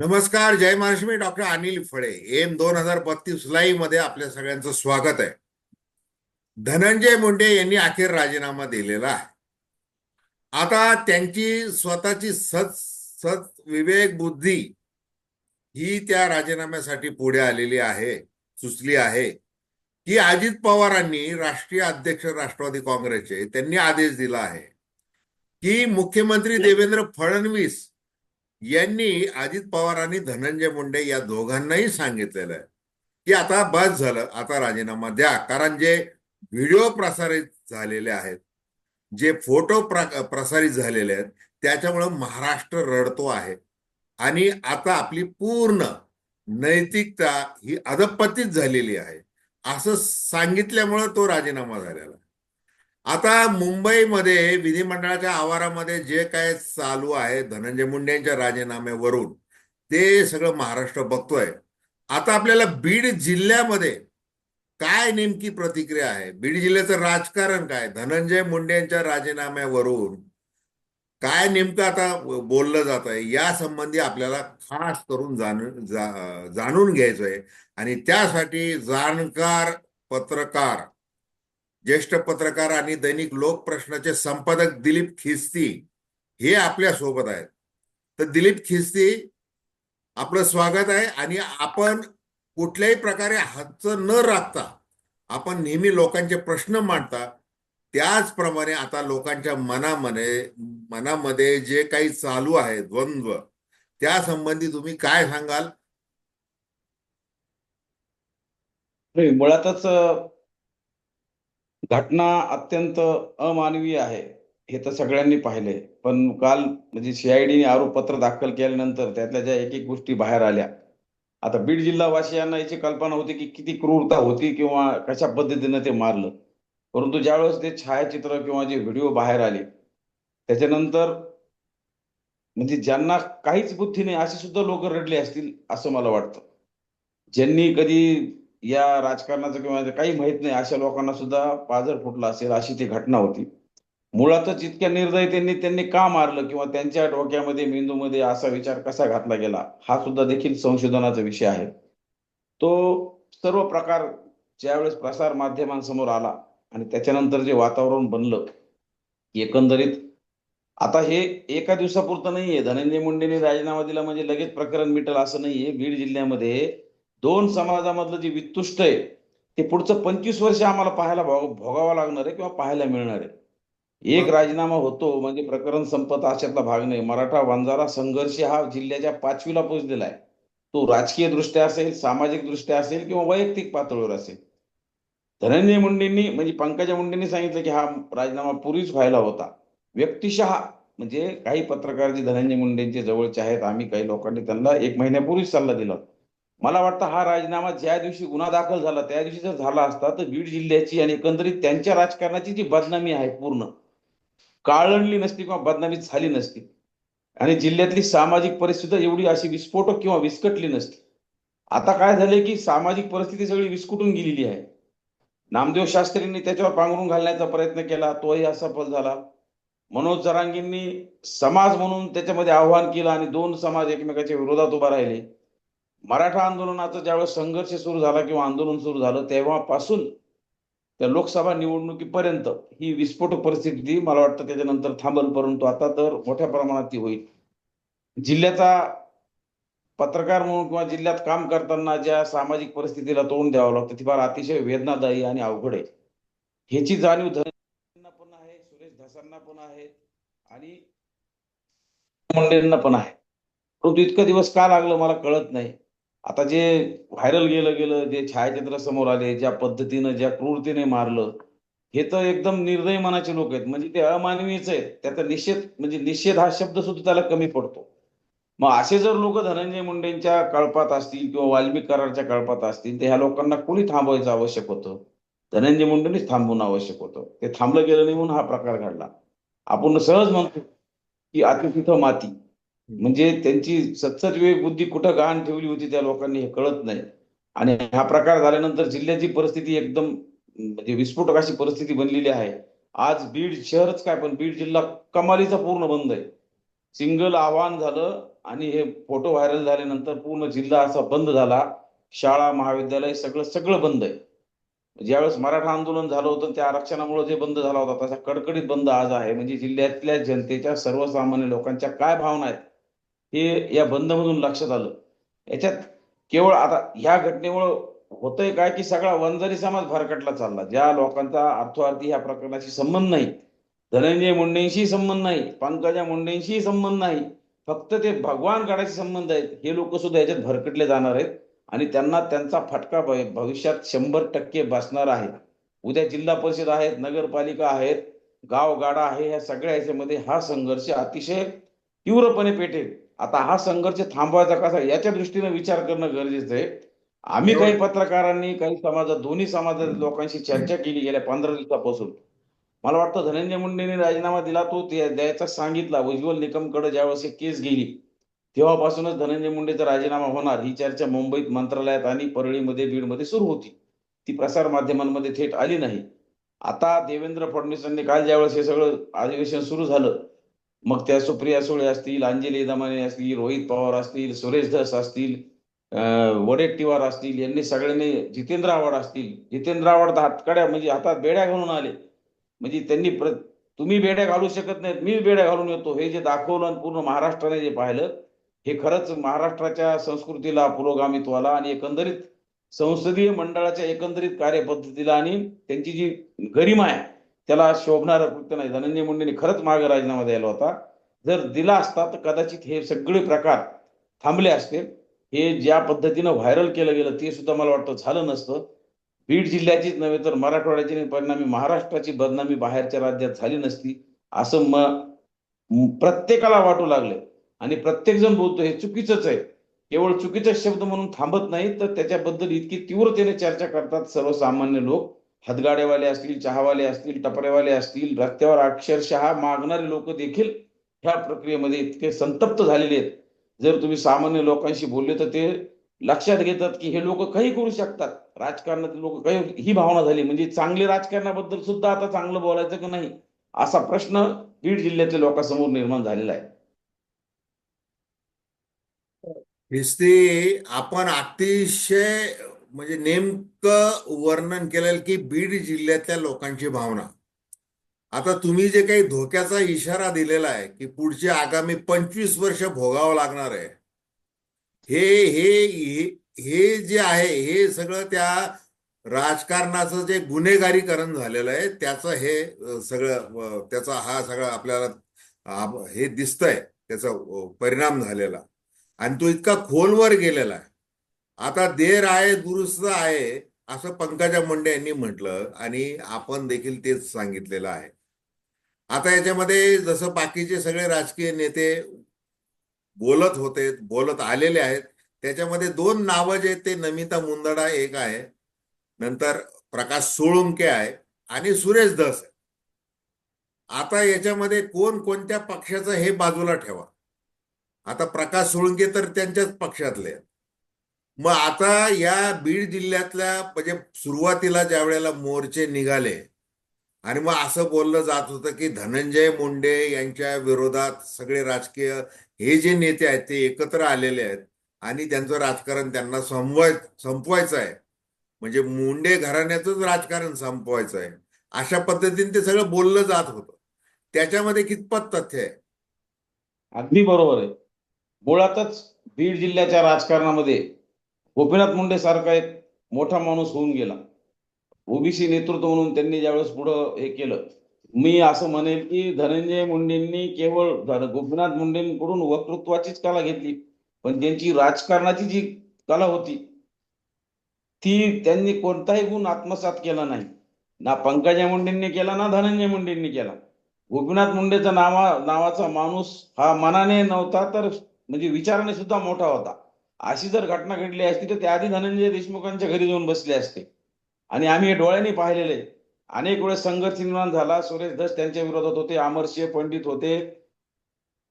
नमस्कार जय महाराष्ट्र डॉक्टर अनिल फळे. एम दोन हजार बत्तीस जुलै मध्ये आपल्या सगळ्यांचं स्वागत आहे. धनंजय मुंडे यांनी अखेर राजीनामा दिलेला आहे. आता त्यांची स्वतःची सत सत विवेक बुद्धी ही त्या राजीनाम्यासाठी पुढे आलेली आहे सुचली आहे. की अजित पवारांनी राष्ट्रीय अध्यक्ष राष्ट्रवादी काँग्रेसचे त्यांनी आदेश दिला आहे. की मुख्यमंत्री देवेंद्र फडणवीस यांनी अजित पवार आणि धनंजय मुंडे या दोघांनाही सांगितलेलं आहे. की आता बस झालं आता राजीनामा द्या. कारण जे व्हिडिओ प्रसारित झालेले आहेत जे फोटो प्र प्रसारित झालेले आहेत त्याच्यामुळं महाराष्ट्र रडतो आहे. आणि आता आपली पूर्ण नैतिकता ही अधपतित झालेली आहे. असं सांगितल्यामुळं तो राजीनामा झालेला आता मुंबईमध्ये विधिमंडळाच्या आवारामध्ये जे काय चालू आहे धनंजय मुंडे यांच्या राजीनाम्यावरून ते सगळं महाराष्ट्र बघतोय. आता आपल्याला बीड जिल्ह्यामध्ये काय नेमकी प्रतिक्रिया आहे? बीड जिल्ह्याचं राजकारण काय? धनंजय मुंडे यांच्या राजीनाम्यावरून काय नेमकं आता बोललं जात आहे या संबंधी आपल्याला खास करून जाणून जा, जाणून घ्यायचंय. आणि त्यासाठी जाणकार पत्रकार ज्येष्ठ पत्रकार आणि दैनिक लोकप्रश्नाचे संपादक दिलीप खिस्ती हे आपल्यासोबत आहेत. तर दिलीप खिस्ती आपलं स्वागत आहे आणि आपण कुठल्याही प्रकारे हातच न राखता आपण नेहमी लोकांचे प्रश्न मांडता त्याचप्रमाणे आता लोकांच्या मनामध्ये मनामध्ये जे काही चालू आहे द्वंद्व त्या संबंधी तुम्ही काय सांगाल? नाही, मुळातच घटना अत्यंत अमानवीय आहे हे तर सगळ्यांनी पाहिले. पण काल म्हणजे सीआयडीने आरोपपत्र दाखल केल्यानंतर त्यातल्या ज्या एक एक गोष्टी बाहेर आल्या. आता बीड जिल्हावासियांना याची कल्पना होती की किती क्रूरता होती किंवा कशा पद्धतीनं ते मारलं. परंतु ज्यावेळेस ते छायाचित्र किंवा जे व्हिडिओ बाहेर आले त्याच्यानंतर म्हणजे ज्यांना काहीच बुद्धी नाही असे सुद्धा लोक रडले असतील असं मला वाटतं. ज्यांनी कधी या राजकारणाचं किंवा काही माहीत नाही अशा लोकांना सुद्धा पाझर फुटला असेल अशी ती घटना होती. मुळातच इतक्या निर्दयतेने त्यांनी का मारलं किंवा त्यांच्या डोक्यामध्ये मेंदूमध्ये असा विचार कसा घातला गेला हा सुद्धा देखील संशोधनाचा विषय आहे. तो सर्व प्रकार ज्यावेळेस प्रसार माध्यमांसमोर आला आणि त्याच्यानंतर जे वातावरण बनलं एकंदरीत आता हे एका दिवसापुरतं नाहीये. धनंजय मुंडेने राजीनामा दिला म्हणजे लगेच प्रकरण मिटल असं नाहीये. बीड जिल्ह्यामध्ये दोन समाजामधलं जे वितुष्ट आहे ते पुढचं पंचवीस वर्ष आम्हाला पाहायला भोग भोगावं लागणार आहे किंवा पाहायला मिळणार आहे. एक राजीनामा होतो म्हणजे प्रकरण संपत अशातला भाग नाही. मराठा वंजारा संघर्ष हा जिल्ह्याच्या पाचवीला पोहोचलेला आहे. तो राजकीय दृष्ट्या असेल सामाजिक दृष्ट्या असेल किंवा वैयक्तिक पातळीवर असेल. धनंजय मुंडेंनी म्हणजे पंकजा मुंडेंनी सांगितलं की हा राजीनामा पूर्वीच व्हायला होता. व्यक्तिशः म्हणजे काही पत्रकार जे धनंजय मुंडेंचे जवळचे आहेत आम्ही काही लोकांनी त्यांना एक महिन्यापूर्वीच सल्ला दिला मला वाटतं हा राजीनामा ज्या दिवशी गुन्हा दाखल झाला त्या दिवशी जर झाला असता तर बीड जिल्ह्याची आणि एकंदरीत त्यांच्या राजकारणाची जी बदनामी आहे पूर्ण काळणली नसती किंवा बदनामी झाली नसती. आणि जिल्ह्यातली सामाजिक परिस्थिती एवढी अशी विस्फोटक किंवा विस्कटली नसती. आता काय झाले की सामाजिक परिस्थिती सगळी विस्कुटून गेलेली आहे. नामदेव शास्त्रींनी त्याच्यावर पांघरून घालण्याचा प्रयत्न केला तोही असफल झाला. मनोज जरांगींनी समाज म्हणून त्याच्यामध्ये आव्हान केलं आणि दोन समाज एकमेकाच्या विरोधात उभा राहिले. मराठा आंदोलनाचा ज्यावेळेस संघर्ष सुरू झाला किंवा आंदोलन सुरू झालं तेव्हापासून त्या लोकसभा निवडणुकीपर्यंत ही विस्फोटक परिस्थिती मला वाटतं त्याच्यानंतर थांबल परंतु आता तर मोठ्या प्रमाणात ती होईल. जिल्ह्याचा पत्रकार म्हणून किंवा जिल्ह्यात काम करताना ज्या सामाजिक परिस्थितीला तोंड द्यावं लागतं ती फार अतिशय वेदनादायी आणि अवघड आहे. ह्याची जाणीव धनंजयना पण आहे सुरेश धसांना पण आहे आणि मुंडेंना पण आहे. परंतु इतकं दिवस का लागलं मला कळत नाही. आता जे व्हायरल गेलं गेलं जे छायाचित्र समोर आले ज्या पद्धतीनं ज्या क्रूरतेने मारलं हे तर एकदम निर्दयी मनाचे लोक आहेत. म्हणजे ते अमानवीच आहेत. त्याचा निषेध म्हणजे निषेध हा शब्द सुद्धा त्याला कमी पडतो. मग असे जर लोक धनंजय मुंडेंच्या कळपात असतील किंवा वाल्मिक करारच्या कळपात असतील तर ह्या लोकांना कोणी थांबवायचं आवश्यक होतं? धनंजय मुंडेंनीच थांबवणं आवश्यक होतं. ते थांबलं गेलं नाही म्हणून हा प्रकार घडला. आपण सहज म्हणतो की अति तिथं माती. म्हणजे त्यांची सत्सत बुद्धी कुठं गहाण ठेवली होती त्या लोकांनी हे कळत नाही. आणि हा प्रकार झाल्यानंतर जिल्ह्याची परिस्थिती एकदम म्हणजे विस्फोटक अशी परिस्थिती बनलेली आहे. आज बीड शहरच काय पण बीड जिल्हा कमालीचा पूर्ण बंद आहे. सिंगल आव्हान झालं आणि हे फोटो व्हायरल झाल्यानंतर पूर्ण जिल्हा असा बंद झाला. शाळा महाविद्यालय सगळं सगळं बंद आहे. ज्यावेळेस मराठा आंदोलन झालं होतं त्या आरक्षणामुळे जे बंद झाला होता तसा कडकडीत बंद आज आहे. म्हणजे जिल्ह्यातल्या जनतेच्या सर्वसामान्य लोकांच्या काय भावना आहेत? हे या बंदमधून लक्षात आलं. याच्यात केवळ आता ह्या घटनेमुळं होतंय काय की सगळा वंजारी समाज भरकटला चालला. ज्या लोकांचा अर्थार्थी ह्या प्रकरणाशी संबंध नाही. धनंजय मुंडेंशी संबंध नाही. पंकजा मुंडेंशी संबंध नाही. फक्त ते भगवान गडाशी संबंध आहेत. हे लोक सुद्धा याच्यात भरकटले जाणार आहेत. आणि त्यांना त्यांचा फटका भ- भविष्यात शंभर टक्के बसणार आहे. उद्या जिल्हा परिषद आहेत नगरपालिका आहेत गाव गाडा आहे ह्या सगळ्या ह्याच्यामध्ये हा संघर्ष अतिशय तीव्रपणे पेटेल. आता हा संघर्ष थांबवायचा कसा याच्या दृष्टीने विचार करणं गरजेचं आहे. आम्ही काही पत्रकारांनी काही समाजात दोन्ही समाजातील लोकांशी चर्चा केली गेल्या पंधरा दिवसापासून. मला वाटतं धनंजय मुंडेने राजीनामा दिला तो द्यायचा सांगितला. उज्ज्वल निकमकडे ज्यावेळेस केस गेली तेव्हापासूनच धनंजय मुंडेचा राजीनामा होणार. ही चर्चा मुंबईत मंत्रालयात आणि परळीमध्ये बीडमध्ये सुरू होती. ती प्रसार माध्यमांमध्ये थेट आली नाही. आता देवेंद्र फडणवीसांनी काल ज्यावेळेस हे सगळं अधिवेशन सुरू झालं मग त्या सुप्रिया सुळे असतील अंजली दमाने असतील रोहित पवार असतील सुरेश धस असतील वडेट्टीवार असतील यांनी सगळ्यांनी जितेंद्र आव्हाड असतील. जितेंद्र आव्हाड हातकड्या म्हणजे हातात बेड्या घालून आले. म्हणजे त्यांनी प्र तुम्ही बेड्या घालू शकत नाहीत मी बेड्या घालून येतो. हे जे दाखवलं आणि पूर्ण महाराष्ट्राने जे पाहिलं हे खरंच महाराष्ट्राच्या संस्कृतीला पुरोगामित्वाला आणि एकंदरीत संसदीय मंडळाच्या एकंदरीत कार्यपद्धतीला आणि त्यांची जी गरिमा आहे त्याला शोभणारं कृत्य नाही. धनंजय मुंडेंनी खरंच मागे राजीनामा द्यायला होता. जर दिला असता तर कदाचित हे सगळे प्रकार थांबले असते हे ज्या पद्धतीनं व्हायरल केलं गेलं ते सुद्धा मला वाटतं झालं नसतं. बीड जिल्ह्याचीच नव्हे तर मराठवाड्याची परिणामी महाराष्ट्राची बदनामी बाहेरच्या राज्यात झाली नसती असं म प्रत्येकाला वाटू लागले. आणि प्रत्येकजण बोलतो हे चुकीचंच आहे. केवळ चुकीचा शब्द म्हणून थांबत नाही तर त्याच्याबद्दल इतकी तीव्रतेने चर्चा करतात सर्वसामान्य लोक. हातगाड्यावाले असतील चहावाले असतील टपरेवाले असतील रस्त्यावर अक्षरशः मागणारे लोक देखील ह्या प्रक्रियेमध्ये इतके संतप्त झालेले आहेत. जर तुम्ही सामान्य लोकांशी बोलले तर ते लक्षात घेतात की हे लोक काही करू शकतात. राजकारणातील लोक काही ही भावना झाली. म्हणजे चांगले राजकारणाबद्दल सुद्धा आता चांगलं बोलायचं की नाही? असा प्रश्न बीड जिल्ह्यातल्या लोकांसमोर निर्माण झालेला आहे. आपण अतिशय म्हणजे नेमकं वर्णन केलेलं की बीड जिल्ह्यातल्या लोकांची भावना. आता तुम्ही जे काही धोक्याचा इशारा दिलेला आहे की पुढचे आगामी पंचवीस वर्ष भोगावं लागणार आहे हे हे हे- जे आहे हे सगळं त्या राजकारणाचं जे गुन्हेगारीकरण झालेलं आहे त्याचं हे सगळं त्याचा हा सगळा आपल्याला हे दिसतंय त्याचा परिणाम झालेला. आणि तो इतका खोलवर गेलेला आहे. आता देर आहे दुरुस्त आहे असं पंकजा मुंडे यांनी म्हटलं आणि आपण देखील तेच सांगितलेलं आहे. आता याच्यामध्ये जसं बाकीचे सगळे राजकीय नेते बोलत होते बोलत आलेले आहेत त्याच्यामध्ये दोन नावं जे आहेत ते नमिता मुंदडा एक आहे नंतर प्रकाश सोळुंके आहे आणि सुरेश धस आहे. आता याच्यामध्ये कोण कोणत्या पक्षाचं हे बाजूला ठेवा. आता प्रकाश सोळुंके तर त्यांच्याच पक्षातले आहेत. मग आता या बीड जिल्ह्यातल्या म्हणजे सुरुवातीला ज्या वेळेला मोर्चे निघाले आणि मग असं बोललं जात होतं की धनंजय मुंडे यांच्या विरोधात सगळे राजकीय हे जे नेते आहेत ते एकत्र आलेले आहेत आणि त्यांचं राजकारण त्यांना संपवाय संपवायचं आहे. म्हणजे मुंडे घराण्याचंच राजकारण संपवायचं आहे. अशा पद्धतीने ते सगळं बोललं जात होतं. त्याच्यामध्ये कितपत तथ्य आहे? अगदी बरोबर आहे. मुळातच बीड जिल्ह्याच्या राजकारणामध्ये गोपीनाथ मुंडे सारखा एक मोठा माणूस होऊन गेला. ओबीसी नेतृत्व म्हणून त्यांनी ज्यावेळेस पुढं हे केलं मी असं म्हणेल की धनंजय मुंडेंनी केवळ गोपीनाथ मुंडेंकडून वक्तृत्वाचीच कला घेतली पण त्यांची राजकारणाची जी कला होती ती त्यांनी कोणताही गुण आत्मसात केला नाही. ना पंकजा मुंडेंनी केला ना धनंजय मुंडेंनी केला. गोपीनाथ मुंडेचा नावा नावाचा माणूस हा मनाने नव्हता तर म्हणजे विचाराने सुद्धा मोठा होता. अशी जर घटना घडली असती तर त्या आधी धनंजय देशमुखांच्या घरी जाऊन बसले असते. आणि आम्ही हे डोळ्यांनी पाहिलेले. अनेक वेळेस संघर्ष निर्माण झाला. सुरेश धस त्यांच्या विरोधात होते. अमरसिंह पंडित होते.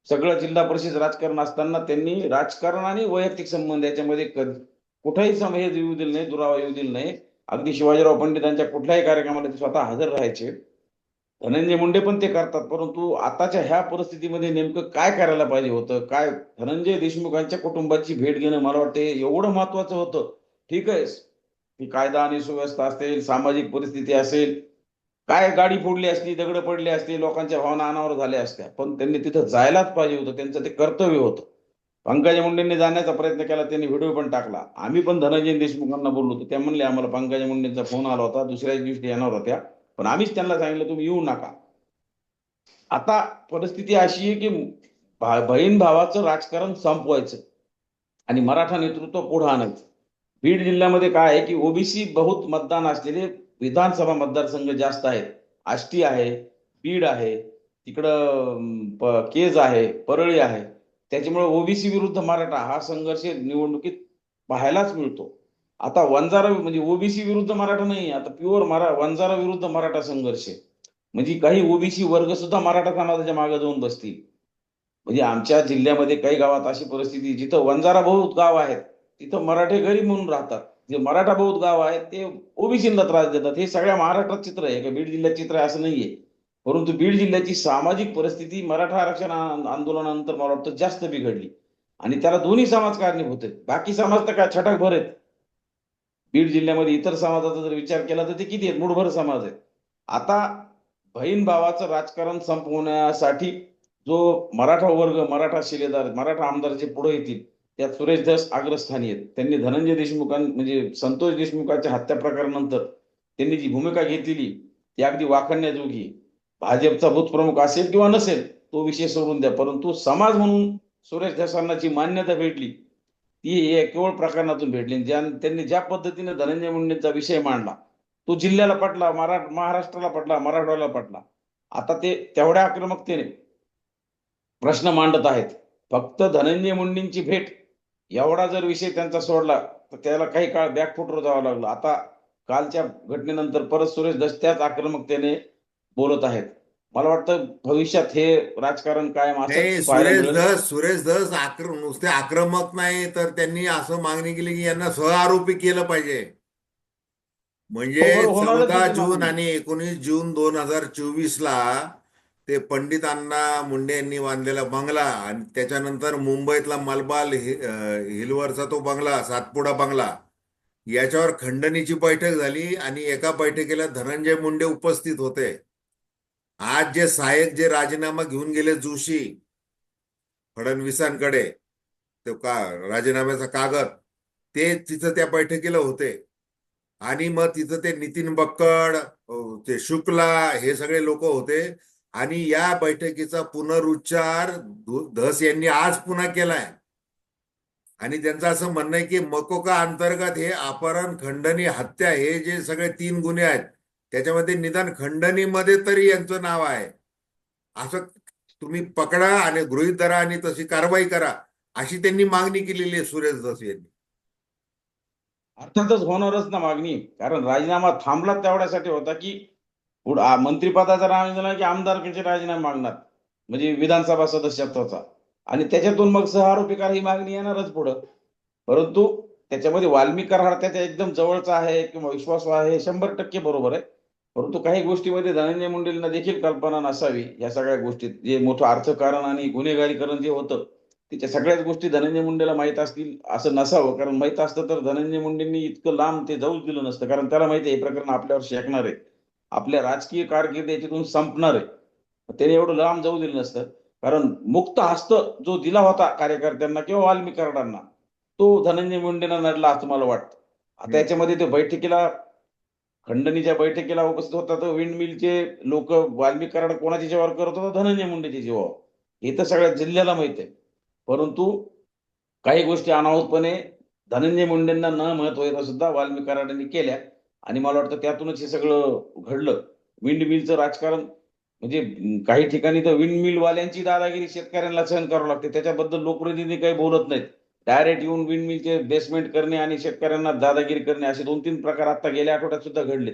सगळं जिल्हा परिषद राजकारण असताना त्यांनी राजकारण आणि वैयक्तिक संबंध याच्यामध्ये कुठेही हे येऊ दिलं नाही दुरावा येऊ दिला नाही. अगदी शिवाजीराव पंडितांच्या कुठल्याही कार्यक्रमाला ते स्वतः हजर राहायचे. धनंजय मुंडे पण ते करतात परंतु आताच्या ह्या परिस्थितीमध्ये नेमकं काय करायला पाहिजे होतं? काय धनंजय देशमुखांच्या कुटुंबाची भेट घेणं मला वाटते एवढं महत्वाचं होतं. ठीक आहे की कायदा आणि सुव्यवस्था असेल सामाजिक परिस्थिती असेल काय गाडी फोडली असती दगड पडली असती लोकांच्या भावना अनावर झाल्या असत्या पण त्यांनी तिथं जायलाच पाहिजे होतं त्यांचं ते कर्तव्य होतं. पंकजा मुंडेंनी जाण्याचा प्रयत्न केला त्यांनी व्हिडिओ पण टाकला. आम्ही पण धनंजय देशमुखांना बोललो होतो त्या म्हणले आम्हाला पंकजा मुंडेंचा फोन आला होता दुसऱ्याच दिवशी येणार होत्या. पण आम्हीच त्यांना सांगितलं तुम्ही येऊ नका. आता परिस्थिती अशी आहे की बहीण भावाचं राजकारण संपवायचं आणि मराठा नेतृत्व पुढे आणायचं. बीड जिल्ह्यामध्ये काय आहे की ओबीसी बहुत मतदान असलेले विधानसभा मतदारसंघ जास्त आहेत. आष्टी आहे बीड आहे तिकडं केज आहे परळी आहे. त्याच्यामुळे ओबीसी विरुद्ध मराठा हा संघर्ष निवडणुकीत पाहायलाच मिळतो. आता वंजारा म्हणजे ओबीसी विरुद्ध मराठा नाही आता प्युअर मरा वंजारा विरुद्ध मराठा संघर्ष आहे. म्हणजे काही ओबीसी वर्ग सुद्धा मराठा समाजाच्या मागे जाऊन बसतील. म्हणजे आमच्या जिल्ह्यामध्ये काही गावात अशी परिस्थिती जिथं वंजारा बहुत गाव आहेत तिथं मराठे गरीब म्हणून राहतात. जे मराठा बहुत गाव आहेत ते ओबीसीला त्रास देतात. हे सगळ्या महाराष्ट्रात चित्र आहे. का बीड जिल्ह्यात चित्र आहे असं नाहीये. परंतु बीड जिल्ह्याची सामाजिक परिस्थिती मराठा आरक्षण आंदोलनानंतर मला वाटतं जास्त बिघडली. आणि त्याला दोन्ही समाज कारणीभूत आहेत बाकी समाज तर काय छटाक भर आहेत बीड जिल्ह्यामध्ये इतर समाजाचा जर विचार केला तर ते किती आहेत? मुठभर समाज आहेत. आता बहीण भावाचं राजकारण संपवण्यासाठी जो मराठा वर्ग मराठा शिलेदार मराठा आमदार जे पुढे येतील त्यात सुरेश दास अग्रस्थानी आहेत. त्यांनी धनंजय देशमुखां म्हणजे संतोष देशमुखाच्या हत्या प्रकारानंतर त्यांनी जी भूमिका घेतलेली ती अगदी वाखाणण्याजोगी भाजपचा भूतप्रमुख असेल किंवा नसेल तो विषय सोडून द्या. परंतु समाज म्हणून सुरेश धसांना जी मान्यता भेटली ती केवळ प्रकरणातून भेटली ज्या त्यांनी ज्या पद्धतीने धनंजय मुंडेंचा विषय मांडला तो जिल्ह्याला पटला मरा महाराष्ट्राला पटला मराठवाड्याला पटला. आता ते तेवढ्या आक्रमकतेने प्रश्न मांडत आहेत. फक्त धनंजय मुंडेंची भेट एवढा जर विषय त्यांचा सोडला तर त्याला काही काळ बॅकफुटवर जावं लागलं. आता कालच्या घटनेनंतर परत सुरेश दस त्याच आक्रमकतेने बोलत आहेत. मला वाटतं भविष्यात हे राजकारण कायम असं सुरेश. धस सुरेश धस आक्र नुसते आक्रमक नाही तर त्यांनी असं मागणी केली की यांना सहआरोपी केलं पाहिजे म्हणजे हो, हो, चौदा जून. आणि एकोणीस जून दोन हजार चोवीस ला ते पंडित अण्णा मुंडे यांनी बांधलेला बंगला आणि त्याच्यानंतर मुंबईतला मलबाल हिलवरचा तो बंगला सातपुडा बंगला याच्यावर खंडणीची बैठक झाली आणि एका बैठकीला धनंजय मुंडे उपस्थित होते आज जे सहाय्यक जे राजीनामा घेऊन गेले जोशी फडणवीसांकडे तो का राजीनाम्याचा कागद ते तिथं त्या बैठकीला होते. आणि मग तिथं ते नितीन बक्कड ते शुक्ला हे सगळे लोक होते. आणि या बैठकीचा पुनरुच्चार धस यांनी आज पुन्हा केलाय. आणि त्यांचं असं म्हणणं आहे की मकोका अंतर्गत हे अपहरण खंडणी हत्या हे जे सगळे तीन गुन्हे आहेत त्याच्यामध्ये निदान खंडणीमध्ये तरी यांचं नाव आहे. असं तुम्ही पकडा आणि गृहीत धरा आणि तशी कारवाई करा अशी त्यांनी मागणी केलेली आहे सुरेश धस यांनी. अर्थातच होणारच ना मागणी. कारण राजीनामा थांबला तेवढ्यासाठी होता की पुढं मंत्रिपदाचा राजीनामा की आमदारकीचे राजीनामा मागणार म्हणजे विधानसभा सदस्यत्वाचा. आणि त्याच्यातून मग सहआरोपीकार ही मागणी येणारच पुढं. परंतु त्याच्यामध्ये वाल्मिक करार त्याच्या एकदम जवळचा आहे किंवा विश्वास आहे शंभर टक्के बरोबर आहे. परंतु काही गोष्टीमध्ये धनंजय मुंडेंना देखील कल्पना नसावी. या सगळ्या गोष्टीत जे मोठं अर्थकारण आणि गुन्हेगारीकरण जे होतं त्याच्या सगळ्याच गोष्टी धनंजय मुंडेला माहीत असतील असं नसावं. कारण माहीत असतं तर धनंजय मुंडेंनी इतकं लांब ते जाऊच दिलं नसतं. कारण त्याला माहिती आहे हे प्रकरण आपल्यावर शेकणार आहे. आपल्या राजकीय कारकीर्द याच्यातून संपणार आहे. त्याने एवढं लांब जाऊ दिलं नसतं. कारण मुक्त हस्त जो दिला होता कार्यकर्त्यांना किंवा वाल्मिक कराडांना तो धनंजय मुंडेंना नडला असं मला वाटतं. आता याच्यामध्ये ते बैठकीला खंडणीच्या बैठकीला उपस्थित होता तर विंड मिलचे लोक वाल्मिक कोणाच्या जीवावर करत होता? धनंजय मुंडेच्या जीवावर हे तर सगळ्या जिल्ह्याला माहीत आहे. परंतु काही गोष्टी अनाहूतपणे धनंजय मुंडेंना न महत्त्व येणं सुद्धा वाल्मिक केल्या. आणि मला वाटतं त्यातूनच हे सगळं घडलं. विंड मिलचं राजकारण म्हणजे काही ठिकाणी तर विंड मिल वाल्यांची दादागिरी शेतकऱ्यांना सहन करावं लागते. त्याच्याबद्दल लोकप्रतिनिधी काही बोलत नाहीत. डायरेक्ट येऊन विंडमिलचे बेसमेंट करणे आणि शेतकऱ्यांना दादागिरी करणे असे दोन तीन प्रकार आता गेल्या आठवड्यात सुद्धा घडले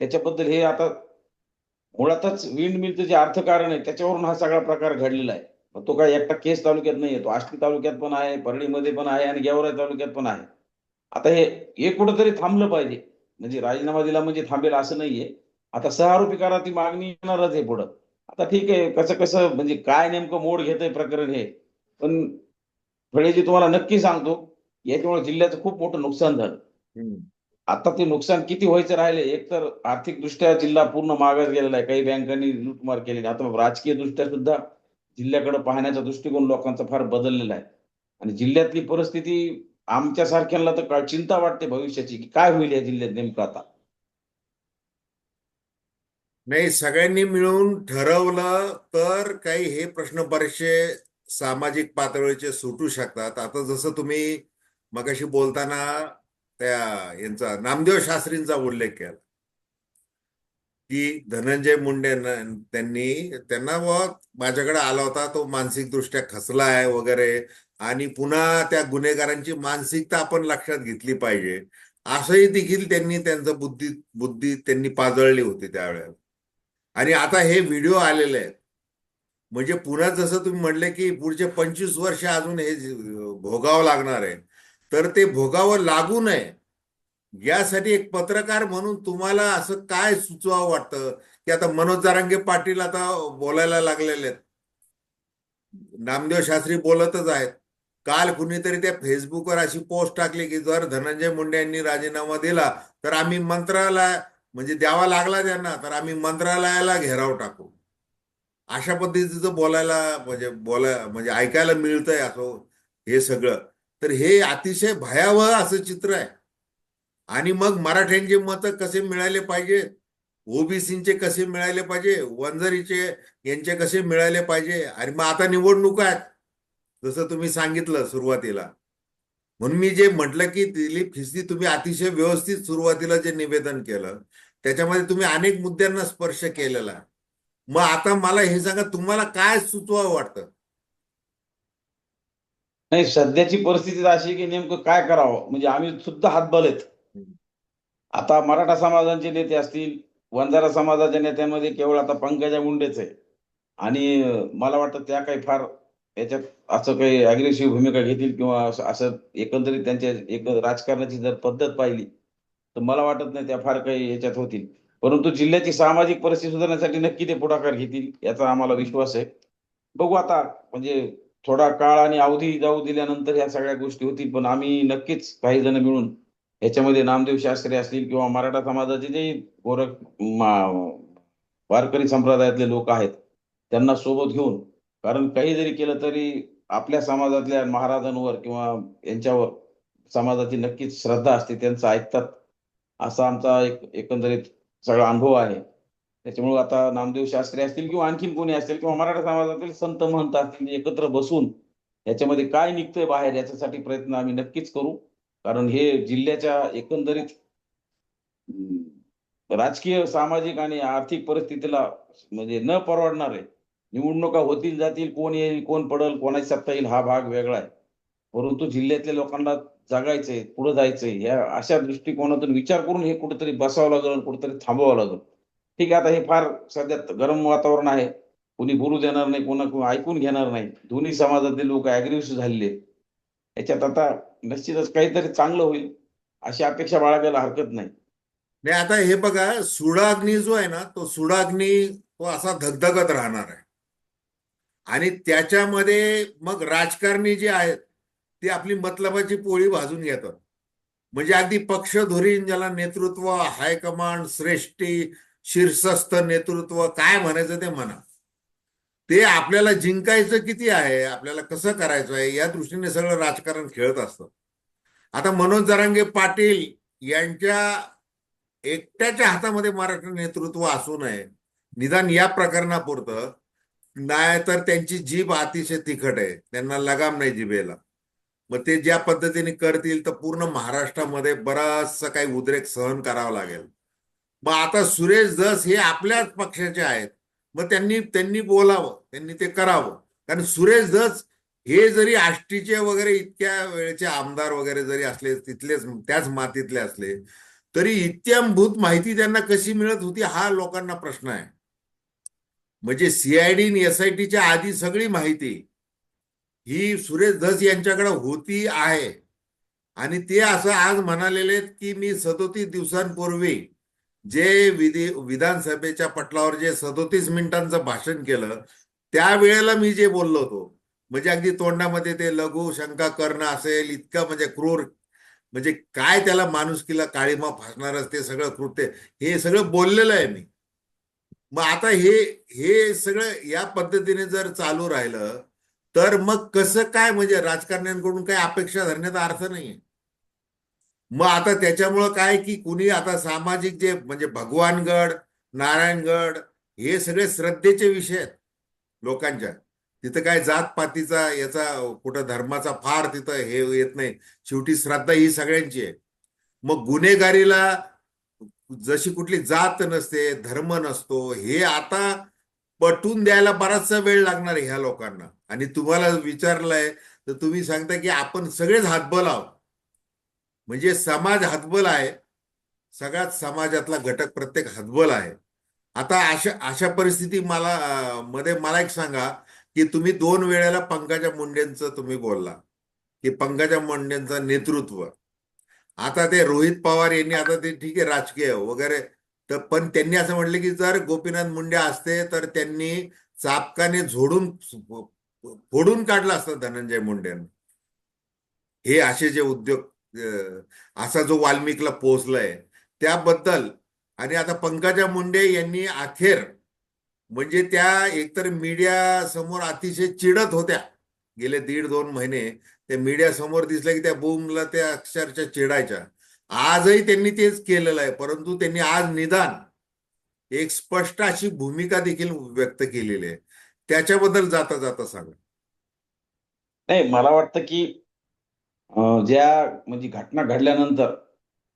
त्याच्याबद्दल हे आता मुळातच विंडमिलचं जे अर्थकारण आहे त्याच्यावरून हा सगळा प्रकार घडलेला आहे. तो काय एकटा केस तालुक्यात नाही तो आष्टी तालुक्यात पण आहे परळीमध्ये पण आहे आणि गेवराई तालुक्यात पण आहे. आता हे हे कुठंतरी थांबलं पाहिजे. म्हणजे राजीनामा दिला म्हणजे थांबेल असं नाहीये. आता सहारोपी करा ती मागणी येणारच आहे पुढं. आता ठीक आहे कसं कसं म्हणजे काय नेमकं मोड घेतंय प्रकरण हे. पण फळेजी तुम्हाला नक्की सांगतो याच्यामुळे जिल्ह्याचं खूप मोठं नुकसान झालं. आता ते नुकसान किती व्हायचं राहिले एकतर आर्थिकदृष्ट्या जिल्हा पूर्ण मागास गेलेला आहे काही बँकांनी लूटमार केलेली. आता राजकीय दृष्ट्या सुद्धा जिल्ह्याकडे पाहण्याचा दृष्टिकोन लोकांचा फार बदललेला आहे आणि जिल्ह्यातली परिस्थिती आमच्या सारख्यांना तर चिंता वाटते भविष्याची की काय होईल या जिल्ह्यात नेमकं आता नाही सगळ्यांनी मिळून ठरवलं तर काही हे प्रश्न बरेचसे सामाजिक पातळीचे सुटू शकतात. आता जसं तुम्ही मगाशी बोलताना त्या यांचा नामदेव शास्त्रींचा उल्लेख केला. की धनंजय मुंडे त्यांनी त्यांना व माझ्याकडे आला होता तो मानसिकदृष्ट्या खचला आहे वगैरे. आणि पुन्हा त्या गुन्हेगारांची मानसिकता आपण लक्षात घेतली पाहिजे. असंही देखील त्यांनी त्यांचं बुद्धी बुद्धी त्यांनी पाजळली होती त्यावेळेला. आणि आता हे व्हिडिओ आलेले आहेत. म्हणजे पुन्हा जसं तुम्ही म्हणले की पुढचे पंचवीस वर्ष अजून हे भोगावं लागणार आहे. तर ते भोगावं लागू नये. यासाठी एक पत्रकार म्हणून तुम्हाला असं काय सुचवावं वाटतं? की आता मनोज जारांगे पाटील आता बोलायला लागलेले आहेत. नामदेव शास्त्री बोलतच आहेत. काल कुणीतरी त्या फेसबुकवर अशी पोस्ट टाकली की जर धनंजय मुंडे यांनी राजीनामा दिला तर आम्ही मंत्रालय म्हणजे द्यावा लागला त्यांना तर आम्ही मंत्रालयाला घेराव टाकू. अशा पद्धतीचं बोलायला म्हणजे बोला म्हणजे ऐकायला मिळतंय असं हे सगळं. तर हे अतिशय भयावह असं चित्र आहे. आणि मग मराठ्यांचे मतं कसे मिळाले पाहिजे? ओबीसीचे कसे मिळाले पाहिजे? वंजारीचे यांचे कसे मिळाले पाहिजे? आणि मग आता निवडणुका आहेत. जसं तुम्ही सांगितलं सुरुवातीला. म्हणून मी जे म्हटलं की दिलीप खिस्ती तुम्ही अतिशय व्यवस्थित सुरुवातीला जे निवेदन केलं त्याच्यामध्ये तुम्ही अनेक मुद्द्यांना स्पर्श केलेला. आहे मग आता मला हे सांगा तुम्हाला काय सुचवावं वाटतं? नाही सध्याची परिस्थिती अशी की नेमकं काय करावं? म्हणजे आम्ही सुद्धा हातबल आहेत. आता मराठा समाजाचे नेते असतील वंजारा समाजाच्या नेत्यांमध्ये केवळ आता पंकजा मुंडेच आहे. आणि मला वाटतं त्या काही फार याच्यात असं काही अग्रेसिव्ह भूमिका घेतील किंवा असं एकंदरीत त्यांच्या एक राजकारणाची जर पद्धत पाहिली तर मला वाटत नाही त्या फार काही याच्यात होतील. परंतु जिल्ह्याची सामाजिक परिस्थिती सुधारण्यासाठी नक्की ते पुढाकार घेतील याचा आम्हाला विश्वास आहे. बघू आता म्हणजे थोडा काळ आणि अवधी जाऊ दिल्यानंतर ह्या सगळ्या गोष्टी होतील पण आम्ही नक्कीच काही जण मिळून याच्यामध्ये नामदेव शास्त्री असतील किंवा मराठा समाजाचे जे गोरख वारकरी संप्रदायातले लोक आहेत त्यांना सोबत घेऊन कारण काही जरी केलं तरी आपल्या समाजातल्या महाराजांवर किंवा यांच्यावर समाजाची नक्कीच श्रद्धा असते त्यांचं ऐकतात असा आमचा एक एकंदरीत सगळा अनुभव आहे. त्याच्यामुळे आता नामदेव शास्त्री असतील किंवा आणखीन कोणी असतील किंवा मराठा समाजातील संत महंत असतील एकत्र बसून याच्यामध्ये काय निघतंय बाहेर याच्यासाठी प्रयत्न आम्ही नक्कीच करू. कारण हे जिल्ह्याच्या एकंदरीत राजकीय सामाजिक आणि आर्थिक परिस्थितीला म्हणजे न परवडणार आहे निवडणुका होतील जातील कोण येईल कोण पडल कोणाची सत्ता येईल हा भाग वेगळा आहे. परंतु जिल्ह्यातल्या लोकांना जगायचंय पुढे जायचंय या अशा दृष्टिकोनातून विचार करून हे कुठेतरी बसावं लागेल कुठेतरी थांबावं लागेल. ठीक आहे आता हे फार सध्या गरम वातावरण आहे. कोणी बोलू देणार नाही कोणा ऐकून घेणार नाही. दोन्ही समाजातले लोक अग्रेसिव्ह झालेले आहेत. याच्यात आता निश्चितच काहीतरी चांगलं होईल अशी अपेक्षा बाळगायला हरकत नाही. नाही आता हे बघा सुडाग्नी जो आहे ना तो सुडाग्नी तो असा धगधगत राहणार आहे. आणि त्याच्यामध्ये मग राजकारणी जे आहेत ते आपली मतलबाची पोळी भाजून घेतात. म्हणजे अगदी पक्षधुरीण ज्याला नेतृत्व हायकमांड श्रेष्ठी शीर्षस्थ नेतृत्व काय म्हणायचं ते म्हणा. ते आपल्याला जिंकायचं किती आहे आपल्याला कसं करायचं आहे या दृष्टीने सगळं राजकारण खेळत असतं. आता मनोज जरांगे पाटील यांच्या एकट्याच्या हातामध्ये मराठी नेतृत्व असू नये निदान या प्रकरणापुरतं नाही तर त्यांची जीभ अतिशय तिखट आहे त्यांना लगाम नाही जिभेला. मग ते ज्या पद्धतीने करतील तर पूर्ण महाराष्ट्रामध्ये बराचसा काही उद्रेक सहन करावा लागेल. मग आता सुरेश दस हे आपल्याच पक्षाचे आहेत मग त्यांनी त्यांनी बोलावं त्यांनी ते करावं. कारण सुरेश दस हे जरी आष्टीचे वगैरे इतक्या वेळेचे आमदार वगैरे जरी असले तिथलेच त्याच मातीतले असले तरी इत्यंभूत माहिती त्यांना कशी मिळत होती हा लोकांना प्रश्न आहे. म्हणजे सीआयडी आणि एसआयटीच्या आधी सगळी माहिती ही सुरेश धस यांच्याकडे होती आहे. आणि ते असं आज म्हणालेले की मी सदोतीस दिवसांपूर्वी जे विधी विधानसभेच्या पटलावर जे सदोतीस मिनिटांचं भाषण केलं त्यावेळेला मी जे बोललो होतो म्हणजे अगदी तोंडामध्ये ते लघु शंका करणं असेल इतकं म्हणजे क्रूर म्हणजे काय त्याला माणुसकीला काळीमा फासणार ते सगळं कृत्य हे सगळं बोललेलं आहे मी. मग आता हे हे सगळं या पद्धतीने जर चालू राहिलं तर मग कसं काय म्हणजे राजकारण्यांकडून काही अपेक्षा धरण्याचा अर्थ नाहीये. मग आता त्याच्यामुळं काय की कुणी आता सामाजिक जे म्हणजे भगवानगड नारायणगड हे सगळे श्रद्धेचे विषय आहेत लोकांच्या. तिथं काय जात पातीचा याचा कुठं धर्माचा फार तिथं हे येत नाही. शेवटी श्रद्धा ही सगळ्यांची आहे. मग गुन्हेगारीला जशी कुठली जात नसते धर्म नसतो हे आता पटवून द्यायला बराचसा वेळ लागणार आहे ह्या लोकांना. आणि तुम्हाला विचारलंय तर तुम्ही सांगता की आपण सगळेच हातबल आहोत. म्हणजे समाज हातबल आहे. सगळ्याच समाजातला घटक प्रत्येक हातबल आहे. आता अशा अशा परिस्थिती मला मध्ये मला एक सांगा की तुम्ही दोन वेळेला पंकजा मुंडेंचं तुम्ही बोलला की पंकजा मुंडेंचं नेतृत्व. आता ते रोहित पवार यांनी आता ते ठीक आहे राजकीय वगैरे तर पण त्यांनी असं म्हटलं की जर गोपीनाथ मुंडे असते तर त्यांनी चापकाने झोडून फोडून काढलं असतं धनंजय मुंडेंना. हे असे जे उद्योग असा जो वाल्मिकला पोहोचलाय त्याबद्दल आणि आता पंकजा मुंडे यांनी अखेर म्हणजे त्या एकतर मीडिया समोर अतिशय चिडत होत्या. गेले दीड दोन महिने त्या मीडिया समोर दिसल्या की त्या बूमला त्या अक्षरशः चिडायच्या. आजही त्यांनी तेच केलेलं आहे परंतु त्यांनी आज निदान एक स्पष्ट अशी भूमिका देखील व्यक्त केलेली आहे. त्याच्याबद्दल जाता जाता सांगा. नाही मला वाटतं की ज्या म्हणजे घटना घडल्यानंतर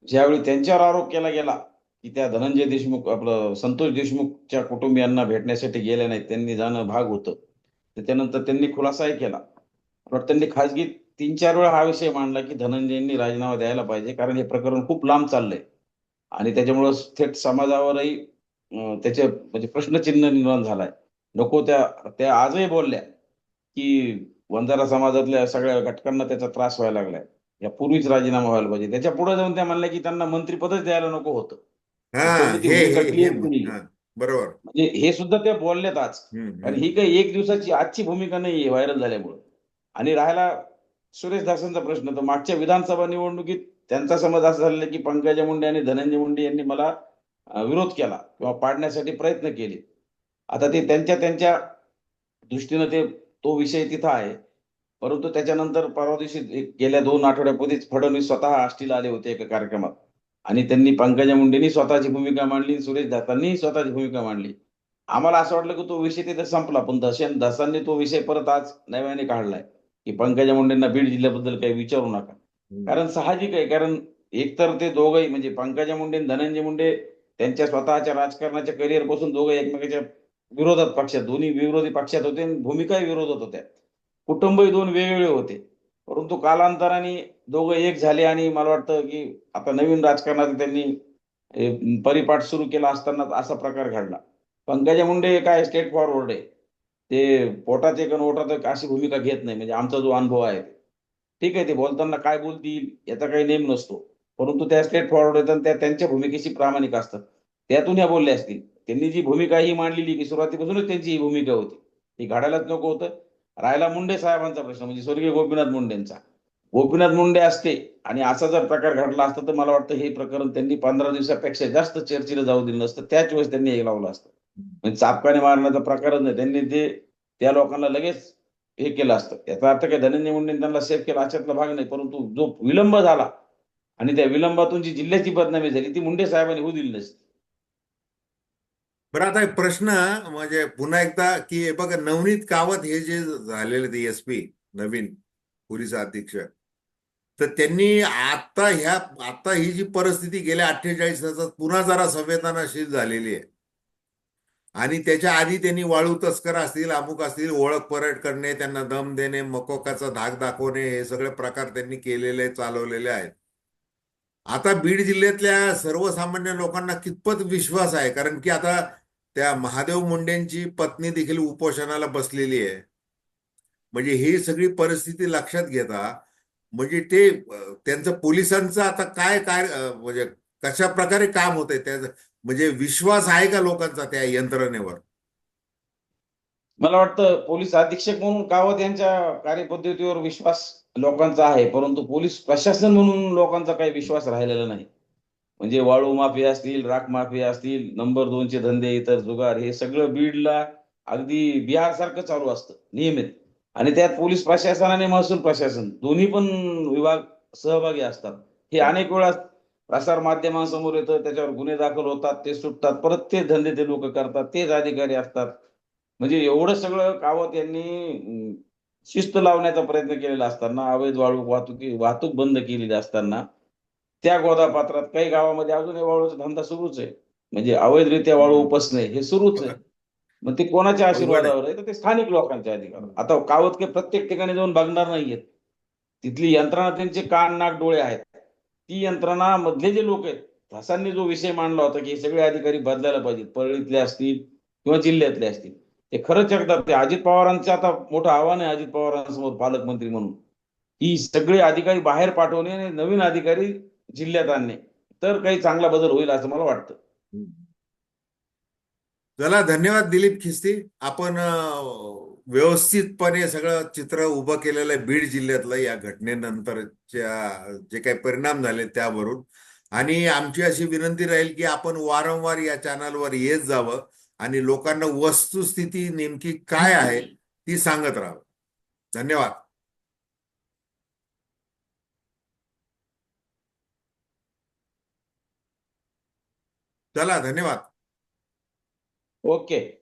ज्यावेळी त्यांच्यावर आरोप केला गेला की त्या धनंजय देशमुख आपलं संतोष देशमुखच्या कुटुंबियांना भेटण्यासाठी गेले नाहीत त्यांनी जाणं भाग होतं त्यानंतर त्यांनी खुलासाही केला. त्यांनी खासगी तीन चार वेळा हा विषय मांडला की धनंजयंनी राजीनामा द्यायला पाहिजे कारण हे प्रकरण खूप लांब चाललंय. आणि त्याच्यामुळं थेट समाजावरही त्याचे म्हणजे प्रश्नचिन्ह निर्माण झालाय. नको त्या त्या आजही बोलल्या की वंजारा समाजातल्या सगळ्या घटकांना त्याचा त्रास व्हायला लागलाय. या पूर्वीच राजीनामा व्हायला पाहिजे. त्याच्या पुढे जाऊन त्या म्हणल्या की त्यांना मंत्रीपदच द्यायला नको होतं. बरोबर. म्हणजे हे सुद्धा ते बोललेत आज. आणि ही काही एक दिवसाची आजची भूमिका नाही व्हायरल झाल्यामुळे. आणि राहायला सुरेश दासांचा प्रश्न तर मागच्या विधानसभा निवडणुकीत त्यांचा समज असा झालेला की पंकजा मुंडे आणि धनंजय मुंडे यांनी मला विरोध केला किंवा पाडण्यासाठी प्रयत्न केले. आता ते त्यांच्या त्यांच्या दृष्टीनं ते तो विषय तिथं आहे. परंतु त्याच्यानंतर परवा दिवशी गेल्या दोन आठवड्यापूर्वीच फडणवीस स्वतः आष्टीला आले होते एका कार्यक्रमात. आणि त्यांनी पंकजा मुंडेंनी स्वतःची भूमिका मांडली सुरेश दासांनी स्वतःची भूमिका मांडली. आम्हाला असं वाटलं की तो विषय तिथे संपला पण दशन दासांनी तो विषय परत आज नव्याने काढलाय. की पंकजा मुंडेंना बीड जिल्ह्याबद्दल काही विचारू नका. कारण साहजिक आहे कारण एकतर ते दोघंही म्हणजे पंकजा मुंडे आणि धनंजय मुंडे त्यांच्या स्वतःच्या राजकारणाच्या करिअरपासून दोघं एकमेकाच्या विरोधात पक्षात दोन्ही विरोधी पक्षात होते आणि भूमिकाही विरोधात होत्या. कुटुंबही दोन वेगवेगळे होते. परंतु कालांतराने दोघं एक झाले आणि मला वाटतं की आता नवीन राजकारणात त्यांनी परिपाठ सुरू केला असताना असा प्रकार घडला. पंकजा मुंडे काय स्टेट फॉरवर्ड आहे? ते पोटात एक आणि अशी भूमिका घेत नाही. म्हणजे आमचा जो अनुभव आहे ठीक आहे ते बोलताना काय बोलतील याचा काही नेम नसतो. परंतु त्या स्टेट फॉरवर्ड येतात आणि त्या त्यांच्या भूमिकेशी प्रामाणिक असतात. त्यातून ह्या बोलल्या असतील. त्यांनी जी भूमिका ही मांडलेली की सुरुवातीपासूनच त्यांची ही भूमिका होती. ती घडायलाच नको होतं. राहिला मुंडे साहेबांचा प्रश्न म्हणजे स्वर्गीय गोपीनाथ मुंडेंचा. गोपीनाथ मुंडे असते आणि असा जर प्रकार घडला असता तर मला वाटतं हे प्रकरण त्यांनी पंधरा दिवसापेक्षा जास्त चर्चेला जाऊ दिलं नसतं. त्याच वेळेस त्यांनी हे लावलं असतं. म्हणजे चापकाने मारण्याचा प्रकारच नाही. त्यांनी ते त्या लोकांना लगेच हे केलं असतं. याचा अर्थ काय? धनंजय मुंडे त्यांना सेफ केला. अशातला भाग नाही. परंतु जो विलंब झाला आणि त्या विलंबातून जी जिल्ह्याची बदनामी झाली ती मुंडे साहेबांनी होऊ दिली नसती. बरं आता प्रश्न म्हणजे पुन्हा एकदा की बघ बघा नवनीत कावत हे जे झालेले ते एस पी नवीन पोलीस अधीक्षक तर त्यांनी आता ह्या आता ही जी परिस्थिती गेल्या अठ्ठेचाळीस तासात पुन्हा जरा संवेदनाशील झालेली आहे. आणि त्याच्या आधी त्यांनी वाळू तस्कर असतील अमुक असतील ओळख परट करणे त्यांना दम देणे मकोकाचा धाक दाखवणे हे सगळे प्रकार त्यांनी केलेले चालवलेले आहेत. आता बीड जिल्ह्यातल्या सर्वसामान्य लोकांना कितपत विश्वास आहे? कारण की आता त्या महादेव मुंडेंची पत्नी देखील उपोषणाला बसलेली आहे. म्हणजे ही सगळी परिस्थिती लक्षात घेता म्हणजे ते त्यांचं पोलिसांचं आता काय काय म्हणजे कशा प्रकारे काम होतंय? त्या म्हणजे विश्वास आहे का लोकांचा त्या यंत्रणेवर? मला वाटतं पोलीस अधीक्षक म्हणून कावत यांच्या कार्यपद्धतीवर विश्वास लोकांचा आहे परंतु पोलीस प्रशासन म्हणून लोकांचा काही विश्वास राहिलेला नाही. म्हणजे वाळू माफिया असतील राख माफिया असतील नंबर दोनचे धंदे इतर जुगार हे सगळं बीडला अगदी बिहार सारखं चालू असतं नियमित. आणि त्यात पोलीस प्रशासन आणि महसूल प्रशासन दोन्ही पण विभाग सहभागी असतात. हे अनेक वेळा प्रसार माध्यमांसमोर येतं त्याच्यावर गुन्हे दाखल होतात ते सुटतात परत ते धंदे ते लोक करतात तेच अधिकारी असतात. म्हणजे एवढं सगळं कावत यांनी शिस्त लावण्याचा प्रयत्न केलेला असताना अवैध वाळू वाहतुकी वाहतूक बंद केलेली असताना त्या गोदापात्रात काही गावामध्ये अजूनही वाळूचा धंदा सुरूच आहे. म्हणजे अवैधरित्या वाळू उपसणे हे सुरूच आहे. मग ते कोणाच्या आशीर्वादावर आहे? तर ते स्थानिक लोकांच्या अधिकार आता कावत काही प्रत्येक ठिकाणी जाऊन बघणार नाहीयेत. तिथली यंत्रणा त्यांचे कान नाक डोळे आहेत. ती यंत्रणा मधले जे लोक आहेत ठासांनी जो विषय मांडला होता की सगळे अधिकारी बदलायला पाहिजेत परळीतले असतील किंवा जिल्ह्यातले असतील ते खरंच एकदा ते अजित पवारांचं आता मोठं आव्हान आहे अजित पवारांसमोर पालकमंत्री म्हणून. ही सगळे अधिकारी बाहेर पाठवणे आणि नवीन अधिकारी जिल्ह्यात आणणे तर काही चांगला बदल होईल असं मला वाटतं. चला धन्यवाद दिलीप खिस्ती. आपण व्यवस्थितपणे सगळं चित्र उभं केलेलं आहे बीड जिल्ह्यातलं या घटनेनंतरच्या जे काही परिणाम झाले त्यावरून. आणि आमची अशी विनंती राहील की आपण वारंवार या चॅनलवर येत जावं आणि लोकांना वस्तुस्थिती नेमकी काय आहे ती सांगत राहावं. धन्यवाद. चला धन्यवाद. ओके.